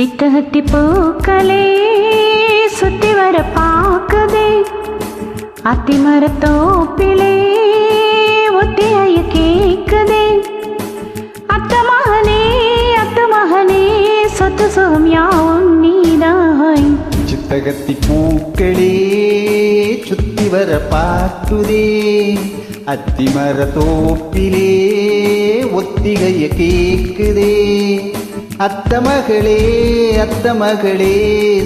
சித்தகத்தி பூக்களே சுத்தி வர பாக்குதே அத்திமரத்தோப்பிலே ஒத்தியாய கேக்குதே. அத்த மகனே அத்த மகனே சொத்து சோமியாவும் நீதாய். சித்தகத்தி பூக்களே சுத்தி வர பார்க்குதே. அத்திமர தோப்பிலே ஒத்திகைய கேக்குதே. அத்த மகளே அத்த மகளே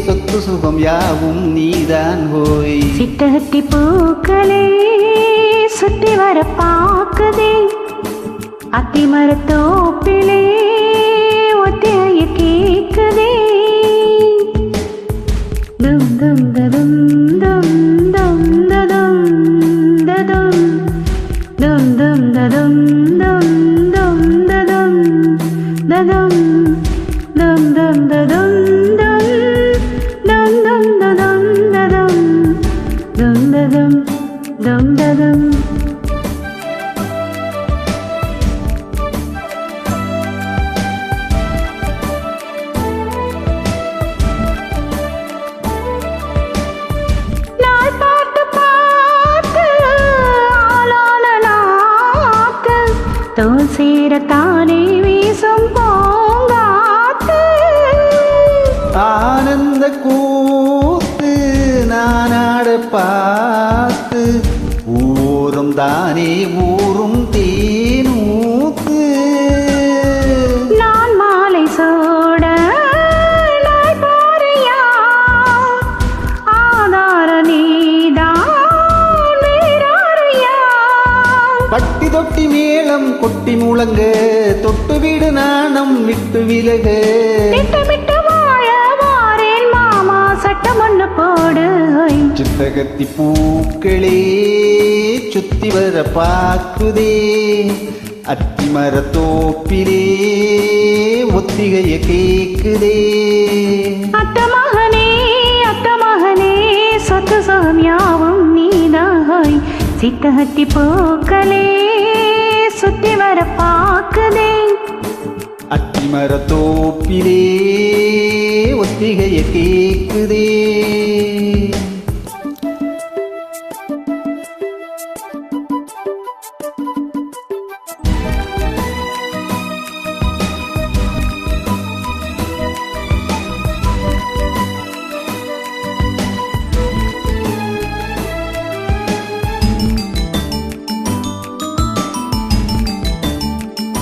சொத்து சுகம் யாவும் நீதான் போய் சித்தகத்தி பூக்களே சுத்தி வர பாக்குதே அத்திமரத்தோப்பிலே ஒத்தியாய கேக்குதே தும் தும் தும் தும் தும் தும் தும் தும் தும் தும் தும் தும் ததும் நாள் பார்த்து பார்த்து வீசும் பூங்காத்து. ஆனந்த கூத்து நானாட தொட்டி மேளம் கொட்டி முழங்க தொட்டு வீடு நாணம் விட்டு விலக. சித்தகத்தி பூக்களே சுத்தி வர பாக்குதே அத்திமர தோப்பிலே ஒத்திகைய கேக்குதே. அத்த மகனே அத்த மகனே சொத்து சுகம் யாவும் நீதாய். சித்தகத்தி பூக்களே சுத்தி வர பாக்குதே அத்திமர தோப்பிலே ஒத்திகைய கேக்குதே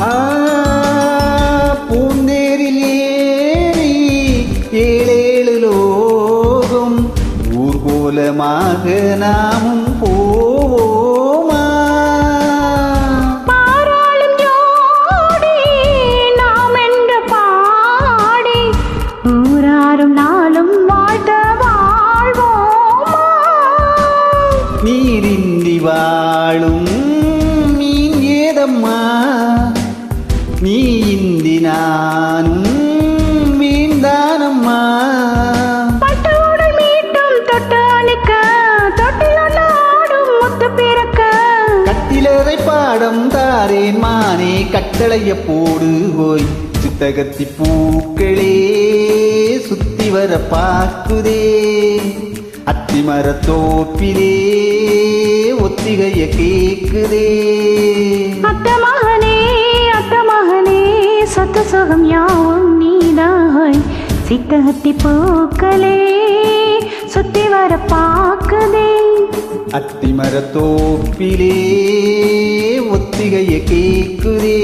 ஆ, பூந்தேரில் ஏறி ஏழேழு லோகம் ஊர்கோலமாக நாமும் போவோமா? பாராளும் ஜோடி நாம் நீ இந்தி நானும் பிறக்க. கட்டிலறை பாடம் தாரேன் மானே கட்டளைய போடு போய். சித்தகத்தி பூக்களே சுத்தி வர பார்க்குதே. அத்திமர தோப்பிலே ஒத்திகைய கேக்குதே. அத்த மகனே அத்த மகனே சொத்து சுகம் யாவும் நீதாய் சித்தகத்தி பூக்களே சுத்தி வர பாக்குதே அத்திமர தோப்பிலே ஒத்திகைய கேக்குதே